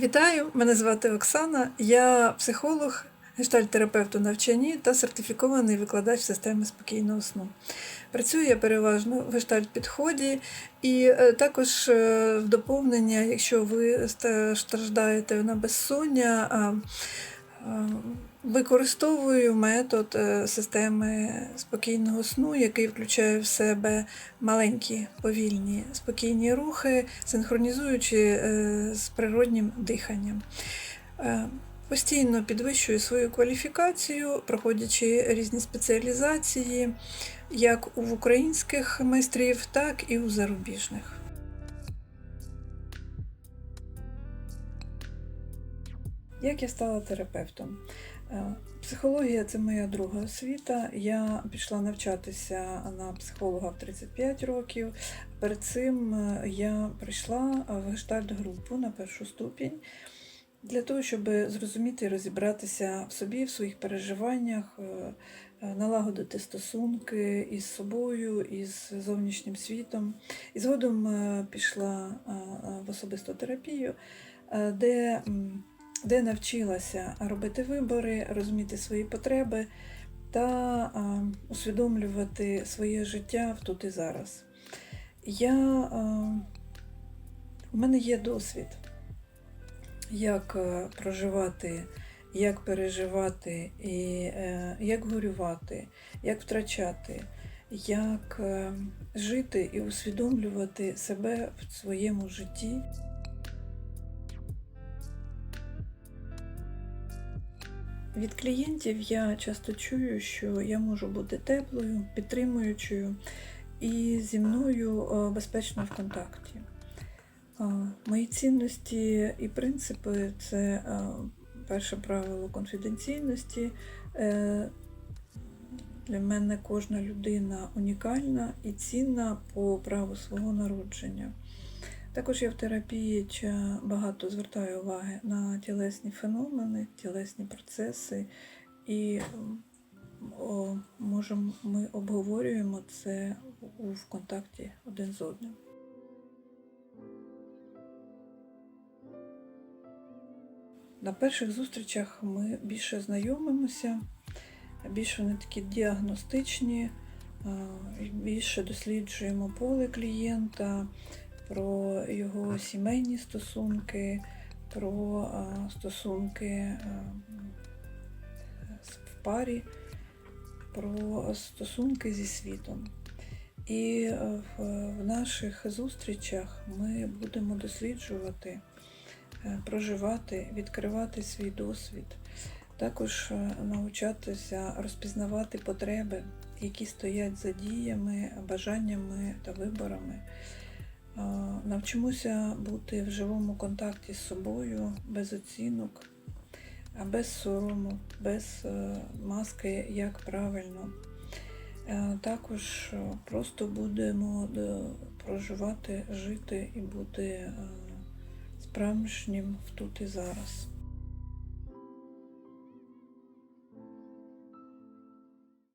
Вітаю! Мене звати Оксана. Я психолог, гештальт-терапевт у навчанні та сертифікований викладач системи спокійного сну. Працюю я переважно в гештальт-підході і е, також е, в доповнення, якщо ви страждаєте на безсоння, використовую метод е, системи спокійного сну, який включає в себе маленькі повільні спокійні рухи, синхронізуючи е, з природнім диханням. Е, Постійно підвищую свою кваліфікацію, проходячи різні спеціалізації, як у українських майстрів, так і у зарубіжних. Як я стала терапевтом? Е, Психологія це моя друга освіта. Я пішла навчатися на психолога в 35 років. Перед цим е, я прийшла в гештальт-групу на першу ступінь для того, щоб зрозуміти і розібратися в собі, в своїх переживаннях, е, е, налагодити стосунки із собою, із зовнішнім світом. І згодом е, пішла е, е, в особисту терапію, е, де, де навчилася робити вибори, розуміти свої потреби та усвідомлювати своє життя в тут і зараз. Я, у мене є досвід як е, проживати, як переживати, і е, як горювати, як втрачати, як е, жити і усвідомлювати себе в своєму житті. Від клієнтів я часто чую, що я можу бути теплою, підтримуючою і зі мною е, безпечно в контакті. Мої цінності і принципи це перше правило конфіденційності. Е, Для мене кожна людина унікальна і цінна по праву свого народження. Також я в терапії багато звертаю уваги на тілесні феномени, тілесні процеси, і можемо, ми обговорюємо це в контакті один з одним. На перших зустрічах ми більше знайомимося, більше вони такі діагностичні, більше досліджуємо поле клієнта, про його сімейні стосунки, про стосунки в парі, про стосунки зі світом. І е, в, наших зустрічах ми будемо досліджувати е, проживати, відкривати свій досвід, також е, навчатися розпізнавати потреби, які стоять за діями, бажаннями та виборами. Навчимося бути в живому контакті з собою, без оцінок, без сорому, без е, маски, як правильно. Е, Також е, просто будемо проживати, жити і бути справжнім в тут і зараз.